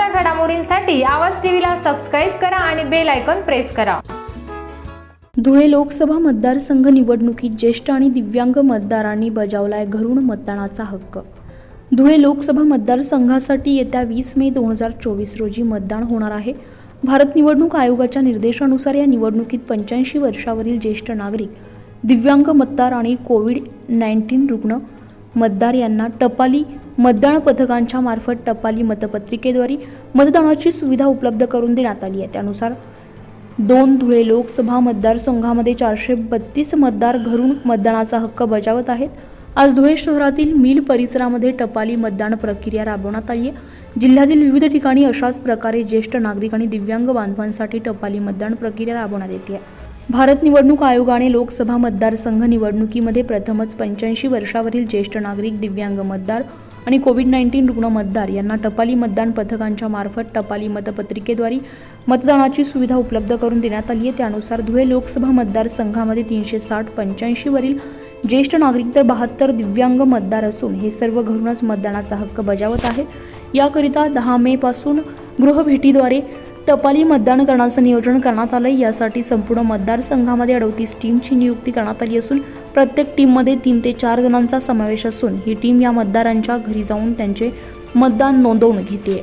ताज्या घडामोडींसाठी आवाज टीव्हीला सबस्क्राईब करा आणि बेल आयकॉन प्रेस करा. धुळे लोकसभा मतदारसंघ निवडणुकीत ज्येष्ठ आणि दिव्यांग मतदारांनी बजावलाय घरून मतदानाचा हक्क. धुळे लोकसभा मतदारसंघासाठी येत्या वीस मे दोन हजार चोवीस रोजी मतदान होणार आहे. भारत निवडणूक आयोगाच्या निर्देशानुसार या निवडणुकीत पंच्याऐंशी वर्षावरील ज्येष्ठ नागरिक दिव्यांग मतदार आणि कोविड नाईन्टीन रुग्ण मतदार यांना टपाली मतदान पथकांच्या मार्फत टपाली मतपत्रिकेद्वारे मतदानाची सुविधा उपलब्ध करून देण्यात आली आहे. त्यानुसार दोन धुळे लोकसभा मतदारसंघामध्ये चारशे बत्तीस मतदार घरून मतदानाचा हक्क बजावत आहेत. आज धुळे शहरातील मिल परिसरामध्ये टपाली मतदान प्रक्रिया राबवण्यात आली आहे. जिल्ह्यातील विविध ठिकाणी अशाच प्रकारे ज्येष्ठ नागरिक आणि दिव्यांग बांधवांसाठी टपाली मतदान प्रक्रिया राबवण्यात येते. आहे भारत निवडणूक आयोगाने लोकसभा मतदारसंघ निवडणुकीमध्ये प्रथमच पंच्याऐंशी वर्षावरील ज्येष्ठ नागरिक दिव्यांग मतदार आणि कोविड नाईन्टीन रुग्ण मतदार यांना टपाली मतदान पथकांच्या मार्फत टपाली मतपत्रिकेद्वारे मतदानाची सुविधा उपलब्ध करून देण्यात आली आहे. त्यानुसार धुळे लोकसभा मतदारसंघामध्ये तीनशे साठ पंच्याऐंशीवरील ज्येष्ठ नागरिक तर बहात्तर दिव्यांग मतदार असून हे सर्व घरूनच मतदानाचा हक्क बजावत आहे. याकरिता दहा मेपासून गृहभेटीद्वारे टपाली मतदान करण्याचं नियोजन करण्यात आलं यासाठी संपूर्ण मतदारसंघामध्ये अडतीस टीमची नियुक्ती करण्यात आली असून प्रत्येक टीममध्ये तीन ते चार जणांचा समावेश असून ही टीम या मतदारांच्या घरी जाऊन त्यांचे मतदान नोंदवून घेते.